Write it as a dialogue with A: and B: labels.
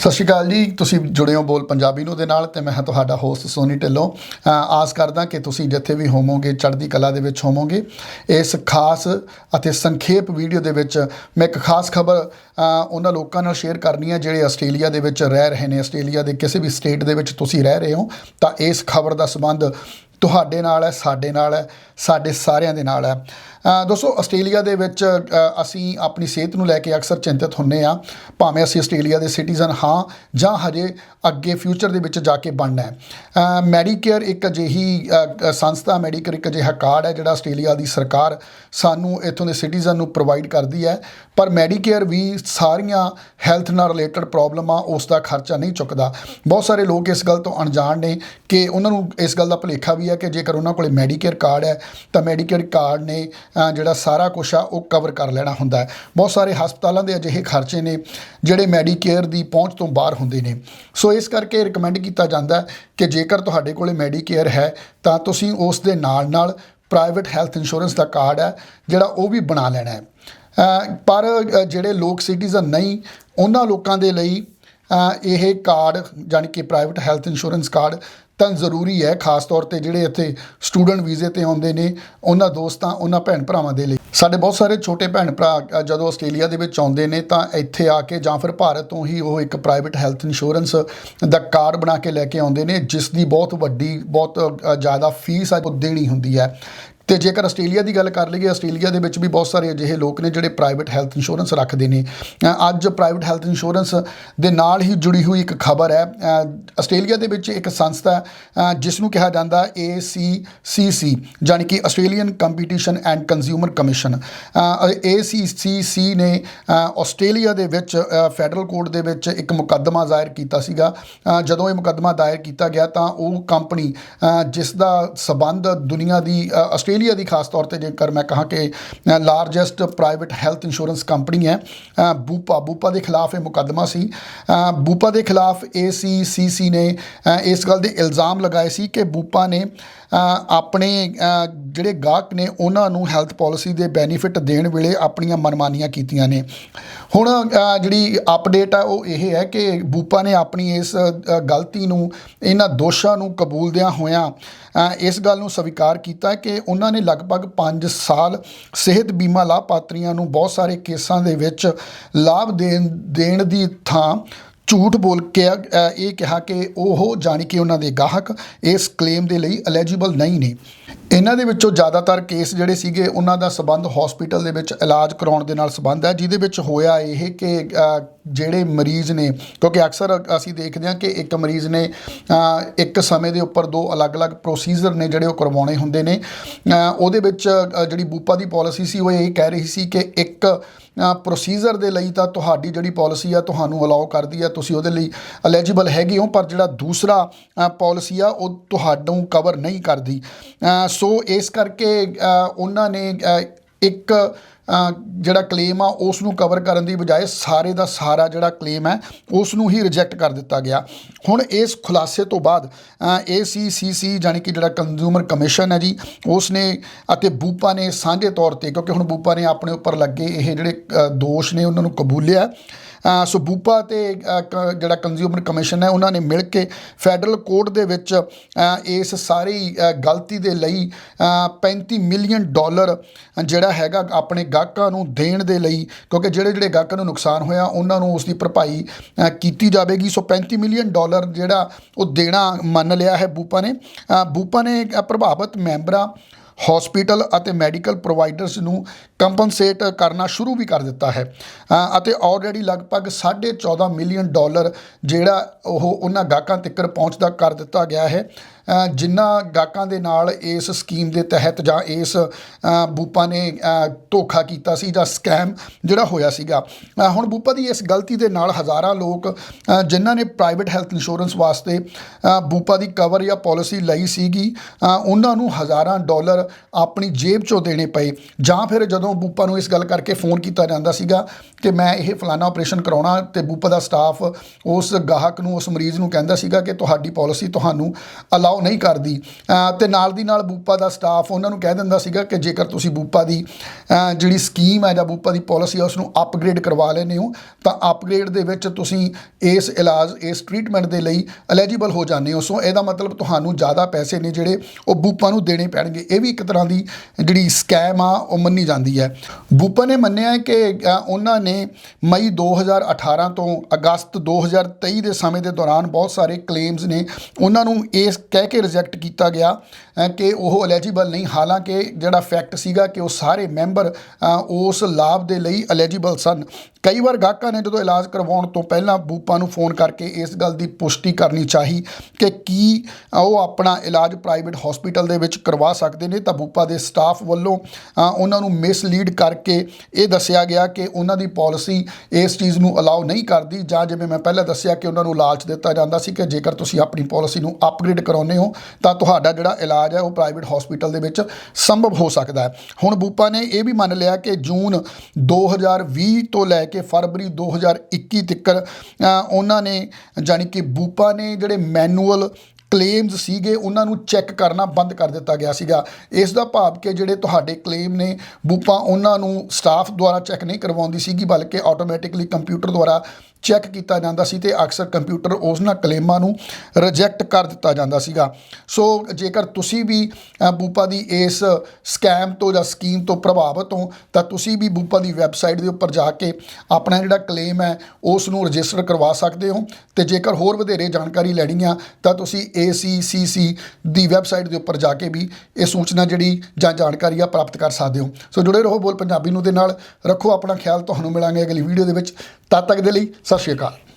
A: ਸਤਿ ਸ਼੍ਰੀ ਅਕਾਲ ਜੀ। ਤੁਸੀਂ ਜੁੜੇ ਹੋ ਬੋਲ ਪੰਜਾਬੀ ਨੂੰ ਦੇ ਨਾਲ ਤੇ ਮੈਂ ਹਾਂ ਤੁਹਾਡਾ ਹੋਸਟ ਸੋਨੀ ਢਿੱਲੋਂ। ਆਸ ਕਰਦਾ ਕਿ ਤੁਸੀਂ ਜਿੱਥੇ ਵੀ ਹੋਵੋਗੇ, ਚੜ੍ਹਦੀ ਕਲਾ ਦੇ ਵਿੱਚ ਹੋਵੋਗੇ, ਇਸ ਖਾਸ ਅਤੇ ਸੰਖੇਪ ਵੀਡੀਓ ਦੇ ਵਿੱਚ ਮੈਂ ਇੱਕ ਖਾਸ ਖਬਰ ਉਹਨਾਂ ਲੋਕਾਂ ਨਾਲ ਸ਼ੇਅਰ ਕਰਨੀ ਹੈ ਜਿਹੜੇ ਆਸਟ੍ਰੇਲੀਆ ਦੇ ਵਿੱਚ ਰਹਿ ਰਹੇ ਨੇ। ਆਸਟ੍ਰੇਲੀਆ ਦੇ ਕਿਸੇ ਵੀ ਸਟੇਟ ਦੇ ਵਿੱਚ ਤੁਸੀਂ ਰਹਿ ਰਹੇ ਹੋ, ਤਾਂ ਇਸ ਖਬਰ ਦਾ ਸੰਬੰਧ ਤੁਹਾਡੇ ਨਾਲ ਹੈ, ਸਾਡੇ ਨਾਲ ਹੈ, ਸਾਡੇ ਸਾਰਿਆਂ ਦੇ ਨਾਲ ਹੈ। ਦੋਸਤੋ, ਆਸਟ੍ਰੇਲੀਆ ਦੇ ਵਿੱਚ ਅਸੀਂ ਆਪਣੀ ਸਿਹਤ ਨੂੰ ਲੈ ਕੇ ਅਕਸਰ ਚਿੰਤਤ ਹੁੰਨੇ ਆ ਭਾਵੇਂ ਅਸੀਂ ਆਸਟ੍ਰੇਲੀਆ ਦੇ ਸਿਟੀਜ਼ਨ ਹਾਂ ਜਾਂ ਹਜੇ ਅੱਗੇ ਫਿਊਚਰ ਦੇ ਵਿੱਚ ਜਾ ਕੇ ਬਣਨਾ ਹੈ। ਮੈਡੀਕੇਅਰ ਇੱਕ ਅਜਿਹੀ ਸੰਸਥਾ, ਮੈਡੀਕੇਅਰ ਇੱਕ ਅਜਿਹਾ ਕਾਰਡ ਹੈ ਜਿਹੜਾ ਆਸਟ੍ਰੇਲੀਆ ਦੀ ਸਰਕਾਰ ਸਾਨੂੰ ਇੱਥੋਂ ਦੇ ਸਿਟੀਜ਼ਨ ਨੂੰ ਪ੍ਰੋਵਾਈਡ ਕਰਦੀ ਹੈ। ਪਰ ਮੈਡੀਕੇਅਰ ਵੀ ਸਾਰੀਆਂ ਹੈਲਥ ਨਾਲ ਰਿਲੇਟਡ ਪ੍ਰੋਬਲਮਾਂ ਉਸ ਦਾ ਖਰਚਾ ਨਹੀਂ ਚੁੱਕਦਾ। ਬਹੁਤ ਸਾਰੇ ਲੋਕ ਇਸ ਗੱਲ ਤੋਂ ਅਣਜਾਣ ਨੇ ਕਿ ਉਹਨਾਂ ਨੂੰ ਇਸ ਗੱਲ ਦਾ ਭੁਲੇਖਾ ਵੀ ਹੈ ਕਿ ਜੇਕਰ ਉਹਨਾਂ ਕੋਲੇ ਮੈਡੀਕੇਅਰ ਕਾਰਡ ਹੈ, ਤਾਂ ਮੈਡੀਕੇਅਰ ਕਾਰਡ ਨੇ ਜਿਹੜਾ ਸਾਰਾ ਕੁਝ ਆ, ਉਹ ਕਵਰ ਕਰ ਲੈਣਾ ਹੁੰਦਾ ਬਹੁਤ ਸਾਰੇ ਹਸਪਤਾਲਾਂ ਦੇ ਅਜਿਹੇ ਖਰਚੇ ਨੇ, ਜਿਹੜੇ ਮੈਡੀਕੇਅਰ ਦੀ ਪਹੁੰਚ ਤੋਂ ਬਾਹਰ ਹੁੰਦੇ ਨੇ। ਸੋ ਇਸ ਕਰਕੇ ਰਿਕਮੈਂਡ ਕੀਤਾ ਜਾਂਦਾ ਕਿ ਜੇਕਰ ਤੁਹਾਡੇ ਕੋਲੇ ਮੈਡੀਕੇਅਰ ਹੈ, ਤਾਂ ਤੁਸੀਂ ਉਸ ਦੇ ਨਾਲ ਨਾਲ ਪ੍ਰਾਈਵੇਟ ਹੈਲਥ ਇੰਸ਼ੋਰੈਂਸ ਦਾ ਕਾਰਡ ਹੈ, ਜਿਹੜਾ ਉਹ ਵੀ ਬਣਾ ਲੈਣਾ ਹੈ। ਪਰ ਜਿਹੜੇ ਲੋਕ ਸਿਟੀਜ਼ਨ ਨਹੀਂ, ਉਹਨਾਂ ਲੋਕਾਂ ਦੇ ਲਈ ਇਹ ਕਾਰਡ ਜਾਣੀ ਕਿ ਪ੍ਰਾਈਵੇਟ ਹੈਲਥ ਇੰਸ਼ੋਰੈਂਸ ਕਾਰਡ ਤਾਂ ਜ਼ਰੂਰੀ ਹੈ, ਖਾਸ ਤੌਰ ਤੇ ਜਿਹੜੇ ਇੱਥੇ ਸਟੂਡੈਂਟ ਵੀਜ਼ੇ ਤੇ ਆਉਂਦੇ ਨੇ, ਉਹਨਾਂ ਦੋਸਤਾਂ, ਉਹਨਾਂ ਭੈਣ ਭਰਾਵਾਂ ਦੇ ਲਈ। ਸਾਡੇ ਬਹੁਤ ਸਾਰੇ ਛੋਟੇ ਭੈਣ ਭਰਾ ਜਦੋਂ ਆਸਟ੍ਰੇਲੀਆ ਦੇ ਵਿੱਚ ਆਉਂਦੇ ਨੇ, ਤਾਂ ਇੱਥੇ ਆ ਕੇ ਜਾਂ ਫਿਰ ਭਾਰਤ ਤੋਂ ਹੀ ਉਹ ਇੱਕ ਪ੍ਰਾਈਵੇਟ ਹੈਲਥ ਇੰਸ਼ੋਰੈਂਸ ਦਾ ਕਾਰਡ ਬਣਾ ਕੇ ਲੈ ਕੇ ਆਉਂਦੇ ਨੇ, ਜਿਸ ਦੀ ਬਹੁਤ ਵੱਡੀ, ਬਹੁਤ ਜ਼ਿਆਦਾ ਫੀਸ ਆ ਦੇਣੀ ਹੁੰਦੀ ਹੈ। ਤੇ ਜੇਕਰ ਆਸਟ੍ਰੇਲੀਆ ਦੀ ਗੱਲ ਕਰ ਲਈਏ ਆਸਟ੍ਰੇਲੀਆ ਦੇ ਵਿੱਚ ਵੀ ਬਹੁਤ ਸਾਰੇ ਅਜਿਹੇ ਲੋਕ ਨੇ ਜਿਹੜੇ ਪ੍ਰਾਈਵੇਟ ਹੈਲਥ ਇੰਸ਼ੋਰੈਂਸ ਰੱਖਦੇ ਨੇ। ਅੱਜ ਪ੍ਰਾਈਵੇਟ ਹੈਲਥ ਇੰਸ਼ੋਰੈਂਸ ਦੇ ਨਾਲ ਹੀ ਜੁੜੀ ਹੋਈ ਇੱਕ ਖਬਰ ਹੈ। ਆਸਟ੍ਰੇਲੀਆ ਦੇ ਵਿੱਚ ਇੱਕ ਸੰਸਥਾ ਜਿਸ ਨੂੰ ਕਿਹਾ ਜਾਂਦਾ ACCC ਜਾਣੀ ਕਿ Australian competition and consumer commission ACCC ਨੇ ਆਸਟ੍ਰੇਲੀਆ ਦੇ ਵਿੱਚ ਫੈਡਰਲ ਕੋਰਟ ਦੇ ਵਿੱਚ ਇੱਕ ਮੁਕੱਦਮਾ ਦਾਇਰ ਕੀਤਾ ਸੀਗਾ। ਜਦੋਂ ਇਹ ਮੁਕੱਦਮਾ ਦਾਇਰ ਕੀਤਾ ਗਿਆ ਤਾਂ ਉਹ ਕੰਪਨੀ ਜਿਸ ਦਾ ਸਬੰਧ ਦੁਨੀਆ ਦੀ ਅ, ਆਸਟ੍ਰੇਲੀਆ ਦੀ ਖਾਸ ਤੌਰ ਤੇ ਜੇਕਰ ਮੈਂ ਕਹਾਂ ਕਿ largest private health insurance company ਹੈ ਬੂਪਾ। ਬੂਪਾ ਦੇ ਖਿਲਾਫ ਇਹ ਮੁਕੱਦਮਾ ਸੀ। ਬੂਪਾ ਦੇ ਖਿਲਾਫ ACCC ਨੇ ਇਸ ਗੱਲ ਦੇ ਇਲਜ਼ਾਮ ਲਗਾਏ ਸੀ ਕਿ ਬੂਪਾ ਨੇ ਆਪਣੇ ਜਿਹੜੇ ਗਾਹਕ ਨੇ, ਉਹਨਾਂ ਨੂੰ ਹੈਲਥ ਪਾਲਿਸੀ ਦੇ ਬੈਨੀਫਿਟ ਦੇਣ ਵੇਲੇ ਆਪਣੀਆਂ ਮਨਮਾਨੀਆਂ ਕੀਤੀਆਂ ਨੇ। ਹੁਣ ਜਿਹੜੀ ਅਪਡੇਟ ਆ, ਉਹ ਇਹ ਹੈ ਕਿ ਬੂਪਾ ਨੇ ਆਪਣੀ ਇਸ ਗਲਤੀ ਨੂੰ, ਇਹਨਾਂ ਦੋਸ਼ਾਂ ਨੂੰ ਕਬੂਲਦਿਆਂ ਹੋਇਆਂ ਇਸ ਗੱਲ ਨੂੰ ਸਵੀਕਾਰ ਕੀਤਾ ਕਿ ਉਹਨਾਂ ਨੇ ਲਗਭਗ 5 ਸਾਲ ਸਿਹਤ ਬੀਮਾ ਲਾਭਪਾਤਰੀਆਂ ਨੂੰ ਬਹੁਤ ਸਾਰੇ ਕੇਸਾਂ ਦੇ ਵਿੱਚ ਲਾਭ ਦੇਣ ਦੇਣ ਦੀ ਥਾਂ ਝੂਠ ਬੋਲ ਕੇ ਇਹ ਕਿਹਾ ਕਿ ਉਹ ਜਾਣੀ ਕਿ ਉਹਨਾਂ ਦੇ ਗਾਹਕ ਇਸ ਕਲੇਮ ਦੇ ਲਈ ਐਲੀਜੀਬਲ ਨਹੀਂ ਨੇ। ਇਹਨਾਂ ਦੇ ਵਿੱਚੋਂ ਜ਼ਿਆਦਾਤਰ ਕੇਸ ਜਿਹੜੇ ਸੀਗੇ, ਉਹਨਾਂ ਦਾ ਸਬੰਧ ਹਸਪੀਟਲ ਦੇ ਵਿੱਚ ਇਲਾਜ ਕਰਾਉਣ ਦੇ ਨਾਲ ਸਬੰਧ ਹੈ, ਜਿਹਦੇ ਵਿੱਚ ਹੋਇਆ ਇਹ ਕਿ ਜਿਹੜੇ ਮਰੀਜ਼ ਨੇ, ਕਿਉਂਕਿ ਅਕਸਰ ਅਸੀਂ ਦੇਖਦੇ ਹਾਂ ਕਿ ਇੱਕ ਮਰੀਜ਼ ਨੇ ਇੱਕ ਸਮੇਂ ਦੇ ਉੱਪਰ ਦੋ ਅਲੱਗ-ਅਲੱਗ ਪ੍ਰੋਸੀਜਰ ਨੇ ਜਿਹੜੇ ਉਹ ਕਰਵਾਉਣੇ ਹੁੰਦੇ ਨੇ। ਉਹਦੇ ਵਿੱਚ ਜਿਹੜੀ ਬੂਪਾ ਦੀ ਪਾਲਿਸੀ ਸੀ, ਉਹ ਇਹ ਕਹਿ ਰਹੀ ਸੀ ਕਿ ਇੱਕ ਪ੍ਰੋਸੀਜਰ ਦੇ ਲਈ ਤਾਂ ਤੁਹਾਡੀ ਜਿਹੜੀ ਪਾਲਿਸੀ ਆ, ਤੁਹਾਨੂੰ ਅਲਾਉ ਕਰਦੀ ਆ, ਤੁਸੀਂ ਉਹਦੇ ਲਈ ਐਲੀਜੀਬਲ ਹੈਗੇ ਹੋ, ਪਰ ਜਿਹੜਾ ਦੂਸਰਾ ਪਾਲਿਸੀ ਆ, ਉਹ ਤੁਹਾਨੂੰ ਕਵਰ ਨਹੀਂ ਕਰਦੀ। ਸੋ ਇਸ ਕਰਕੇ ਉਹਨਾਂ ਨੇ ਇੱਕ ਜਿਹੜਾ ਕਲੇਮ ਆ ਉਸ ਨੂੰ ਕਵਰ ਕਰਨ ਦੀ ਬਜਾਏ ਸਾਰੇ ਦਾ ਸਾਰਾ ਜਿਹੜਾ ਕਲੇਮ ਹੈ ਉਸ ਨੂੰ ਹੀ ਰਿਜੈਕਟ ਕਰ ਦਿੱਤਾ ਗਿਆ। ਹੁਣ ਇਸ ਖੁਲਾਸੇ ਤੋਂ ਬਾਅਦ ACCC ਜਾਣੀ ਕਿ ਜਿਹੜਾ ਕੰਜ਼ਿਊਮਰ ਕਮਿਸ਼ਨ ਹੈ ਜੀ ਉਸ ਨੇ ਅਤੇ ਬੂਪਾ ਨੇ ਸਾਂਝੇ ਤੌਰ ਤੇ, ਕਿਉਂਕਿ ਹੁਣ ਬੂਪਾ ਨੇ ਆਪਣੇ ਉੱਪਰ ਲੱਗੇ ਇਹ ਜਿਹੜੇ ਦੋਸ਼ ਨੇ, ਉਹਨਾਂ ਨੂੰ ਕਬੂਲਿਆ। ਸੋ ਬੂਪਾ ਤੇ ਕ- ਜਿਹੜਾ ਕੰਜ਼ਿਊਮਰ ਕਮਿਸ਼ਨ ਹੈ ਉਹਨਾਂ ਨੇ ਮਿਲ ਕੇ ਫੈਡਰਲ ਕੋਰਟ ਦੇ ਵਿੱਚ ਇਸ ਸਾਰੀ ਗਲਤੀ ਦੇ ਲਈ ਅ, 35 ਮਿਲੀਅਨ ਡਾਲਰ ਜਿਹੜਾ ਹੈਗਾ ਆਪਣੇ ਗਾਹਕਾਂ ਨੂੰ ਦੇਣ ਦੇ ਲਈ ਕਿਉਂਕਿ ਜਿਹੜੇ ਜਿਹੜੇ ਗਾਹਕਾਂ ਨੂੰ ਨੁਕਸਾਨ ਹੋਇਆ ਉਹਨਾਂ ਨੂੰ ਉਸ ਦੀ ਭਰਪਾਈ ਕੀਤੀ ਜਾਵੇਗੀ। ਸੋ 35 ਮਿਲੀਅਨ ਡਾਲਰ ਜਿਹੜਾ ਉਹ ਦੇਣਾ ਮੰਨ ਲਿਆ ਹੈ ਬੂਪਾ ਨੇ। ਬੂਪਾ ਨੇ ਪ੍ਰਭਾਵਿਤ ਮੈਂਬਰਾਂ ਹਸਪੀਟਲ ਅਤੇ ਮੈਡੀਕਲ ਪ੍ਰੋਵਾਈਡਰਸ ਨੂੰ ਕੰਪਨਸੇਟ ਕਰਨਾ ਸ਼ੁਰੂ ਵੀ ਕਰ ਦਿੱਤਾ ਹੈ। ਅਤੇ ਆਲਰੇਡੀ ਲਗਭਗ 14.5 ਮਿਲੀਅਨ ਡਾਲਰ ਜਿਹੜਾ ਉਹ ਉਹਨਾਂ ਗਾਹਕਾਂ ਤੱਕ ਪਹੁੰਚਦਾ ਕਰ ਦਿੱਤਾ ਗਿਆ ਹੈ। ਜਿਨ੍ਹਾਂ ਗਾਹਕਾਂ ਦੇ ਨਾਲ ਇਸ ਸਕੀਮ ਦੇ ਤਹਿਤ ਜਾਂ ਇਸ ਬੂਪਾ ਨੇ ਧੋਖਾ ਕੀਤਾ ਸੀ ਜਾਂ ਸਕੈਮ ਜਿਹੜਾ ਹੋਇਆ ਸੀਗਾ। ਹੁਣ ਬੂਪਾ ਦੀ ਇਸ ਗਲਤੀ ਦੇ ਨਾਲ ਹਜ਼ਾਰਾਂ ਲੋਕ ਜਿਨ੍ਹਾਂ ਨੇ ਪ੍ਰਾਈਵੇਟ ਹੈਲਥ ਇੰਸ਼ੋਰੈਂਸ ਵਾਸਤੇ ਬੂਪਾ ਦੀ ਕਵਰ ਜਾਂ ਪਾਲਿਸੀ ਲਈ ਸੀਗੀ ਉਹਨਾਂ ਨੂੰ ਹਜ਼ਾਰਾਂ ਡਾਲਰ ਆਪਣੀ ਜੇਬ ਚੋਂ ਦੇਣੇ ਪਏ। ਜਾਂ ਫਿਰ ਜਦੋਂ ਜਦੋਂ ਬੂਪਾ ਨੂੰ ਇਸ ਗੱਲ ਕਰਕੇ ਫੋਨ ਕੀਤਾ ਜਾਂਦਾ ਸੀਗਾ ਕਿ ਮੈਂ ਇਹ ਫਲਾਣਾ ਆਪਰੇਸ਼ਨ ਕਰਾਉਣਾ ਤੇ ਬੂਪਾ ਦਾ ਸਟਾਫ ਉਸ ਗਾਹਕ ਨੂੰ ਉਸ ਮਰੀਜ਼ ਨੂੰ ਕਹਿੰਦਾ ਸੀਗਾ ਕਿ ਤੁਹਾਡੀ ਪਾਲਿਸੀ ਤੁਹਾਨੂੰ ਅਲਾਉ ਨਹੀਂ ਕਰਦੀ। ਅ, ਤੇ ਨਾਲ ਦੀ ਨਾਲ ਬੂਪਾ ਦਾ ਸਟਾਫ ਉਹਨਾਂ ਨੂੰ ਕਹਿ ਦਿੰਦਾ ਸੀਗਾ ਕਿ ਜੇਕਰ ਤੁਸੀਂ ਬੂਪਾ ਦੀ ਜਿਹੜੀ ਸਕੀਮ ਹੈ ਜਾਂ ਬੂਪਾ ਦੀ ਪਾਲਿਸੀ ਹੈ ਉਸ ਨੂੰ ਅਪਗ੍ਰੇਡ ਕਰਵਾ ਲੈਂਦੇ ਹੋ ਤਾਂ ਅਪਗ੍ਰੇਡ ਦੇ ਵਿੱਚ ਤੁਸੀਂ ਇਸ ਇਲਾਜ ਇਸ ਟ੍ਰੀਟਮੈਂਟ ਦੇ ਲਈ ਐਲੀਜੀਬਲ ਹੋ ਜਾਂਦੇ ਹੋ। ਸੋ ਇਹਦਾ ਮਤਲਬ ਤੁਹਾਨੂੰ ਜ਼ਿਆਦਾ ਪੈਸੇ ਨੇ ਜਿਹੜੇ ਉਹ ਬੂਪਾ ਨੂੰ ਦੇਣੇ ਪੈਣਗੇ। ਇਹ ਵੀ ਇੱਕ ਤਰ੍ਹਾਂ ਦੀ ਜਿਹੜੀ ਸਕੈਮ ਆ ਉਹ ਮੰਨੀ ਜਾਂਦੀ ਹੈ। ਬੂਪਾ ਨੇ ਮੰਨਿਆ ਹੈ ਕਿ ਉਹਨਾਂ ਨੇ ਮਈ 2018 ਤੋਂ ਅਗਸਤ 2023 ਦੇ ਸਮੇਂ ਦੇ ਦੌਰਾਨ ਬਹੁਤ ਸਾਰੇ ਕਲੇਮਸ ਨੇ, ਉਹਨਾਂ ਨੂੰ ਇਸ ਕਹਿ ਕੇ ਰਿਜੈਕਟ ਕੀਤਾ ਗਿਆ ਕਿ ਉਹ ਐਲੀਜੀਬਲ ਨਹੀਂ। ਹਾਲਾਂਕਿ ਜਿਹੜਾ ਫੈਕਟ ਸੀਗਾ ਕਿ ਉਹ ਸਾਰੇ ਮੈਂਬਰ ਉਸ ਲਾਭ ਦੇ ਲਈ ਐਲੀਜੀਬਲ ਸਨ। ਕਈ ਵਾਰ ਗਾਹਕਾਂ ਨੇ ਜਦੋਂ ਇਲਾਜ ਕਰਵਾਉਣ ਤੋਂ ਪਹਿਲਾਂ ਬੂਪਾ ਨੂੰ ਫੋਨ ਕਰਕੇ ਇਸ ਗੱਲ ਦੀ ਪੁਸ਼ਟੀ ਕਰਨੀ ਚਾਹੀ ਕਿ ਕੀ ਉਹ ਆਪਣਾ ਇਲਾਜ ਪ੍ਰਾਈਵੇਟ ਹਸਪੀਟਲ ਦੇ ਵਿੱਚ ਕਰਵਾ ਸਕਦੇ ਨੇ, ਤਾਂ ਬੂਪਾ ਦੇ ਸਟਾਫ ਵੱਲੋਂ ਉਹਨਾਂ ਨੂੰ ਮਿਸ ਲੀਡ ਕਰਕੇ ਇਹ ਦੱਸਿਆ ਗਿਆ ਕਿ ਉਹਨਾਂ ਦੀ ਪਾਲਿਸੀ ਇਸ ਚੀਜ਼ ਨੂੰ ਅਲਾਉ ਨਹੀਂ ਕਰਦੀ, ਜਾਂ ਜਿਵੇਂ ਮੈਂ ਪਹਿਲਾਂ ਦੱਸਿਆ ਕਿ ਉਹਨਾਂ ਨੂੰ ਲਾਲਚ ਦਿੱਤਾ ਜਾਂਦਾ ਸੀ ਕਿ ਜੇਕਰ ਤੁਸੀਂ ਆਪਣੀ ਪਾਲਿਸੀ ਨੂੰ ਅਪਗ੍ਰੇਡ ਕਰਾਉਂਦੇ ਹੋ, ਤਾਂ ਤੁਹਾਡਾ ਜਿਹੜਾ ਇਲਾਜ ਹੈ ਉਹ ਪ੍ਰਾਈਵੇਟ ਹਸਪੀਟਲ ਦੇ ਵਿੱਚ ਸੰਭਵ ਹੋ ਸਕਦਾ ਹੈ। ਹੁਣ ਬੂਪਾ ਨੇ ਇਹ ਵੀ ਮੰਨ ਲਿਆ ਕਿ ਜੂਨ 2020 ਤੋਂ ਲੈ ਕੇ ਫਰਵਰੀ 2021 ਤੱਕ ਉਹਨਾਂ ਨੇ ਜਾਣੀ ਕਿ ਬੂਪਾ ਨੇ ਜਿਹੜੇ ਮੈਨੂਅਲ ਕਲੇਮਸ ਸੀਗੇ, ਉਹਨਾਂ ਨੂੰ ਚੈੱਕ ਕਰਨਾ ਬੰਦ ਕਰ ਦਿੱਤਾ ਗਿਆ ਸੀਗਾ। ਇਸ ਦਾ ਭਾਵ ਕਿ ਜਿਹੜੇ ਤੁਹਾਡੇ ਕਲੇਮ ਨੇ ਬੂਪਾ ਉਹਨਾਂ ਨੂੰ ਸਟਾਫ ਦੁਆਰਾ ਚੈੱਕ ਨਹੀਂ ਕਰਵਾਉਂਦੀ ਸੀਗੀ, ਬਲਕਿ ਆਟੋਮੈਟਿਕਲੀ ਕੰਪਿਊਟਰ ਦੁਆਰਾ ਚੈੱਕ ਕੀਤਾ ਜਾਂਦਾ ਸੀ ਤੇ ਅਕਸਰ ਕੰਪਿਊਟਰ ਉਹਨਾਂ ਕਲੇਮਾਂ ਨੂੰ ਰਿਜੈਕਟ ਕਰ ਦਿੱਤਾ ਜਾਂਦਾ ਸੀਗਾ। ਸੋ ਜੇਕਰ ਤੁਸੀਂ ਵੀ ਬੂਪਾ ਦੀ ਇਸ ਸਕੈਮ ਤੋਂ ਜਾਂ ਸਕੀਮ ਤੋਂ ਪ੍ਰਭਾਵਿਤ ਹੋ, ਤਾਂ ਤੁਸੀਂ ਵੀ ਬੂਪਾ ਦੀ ਵੈਬਸਾਈਟ ਦੇ ਉੱਪਰ ਜਾ ਕੇ ਆਪਣਾ ਜਿਹੜਾ ਕਲੇਮ ਹੈ ਉਸ ਨੂੰ ਰਜਿਸਟਰ ਕਰਵਾ ਸਕਦੇ ਹੋ। ਤੇ ਜੇਕਰ ਹੋਰ ਵਧੇਰੇ ਜਾਣਕਾਰੀ ਲੈਣੀ ਆ ਤਾਂ ਤੁਸੀਂ ACCC ਦੀ ਵੈਬਸਾਈਟ ਦੇ ਉੱਪਰ ਜਾ ਕੇ ਵੀ ਇਹ ਸੂਚਨਾ ਜਿਹੜੀ ਜਾਂ ਜਾਣਕਾਰੀ ਆ ਪ੍ਰਾਪਤ ਕਰ ਸਕਦੇ ਹੋ। ਸੋ ਜੁੜੇ ਰਹੋ ਬੋਲ ਪੰਜਾਬੀ ਨੂੰ ਦੇ ਨਾਲ। ਰੱਖੋ ਆਪਣਾ ਖਿਆਲ। ਤੁਹਾਨੂੰ ਮਿਲਾਂਗੇ ਅਗਲੀ ਵੀਡੀਓ ਦੇ ਵਿੱਚ। ਤਦ ਤੱਕ ਦੇ ਲਈ ਸਤਿ ਸ਼੍ਰੀ ਅਕਾਲ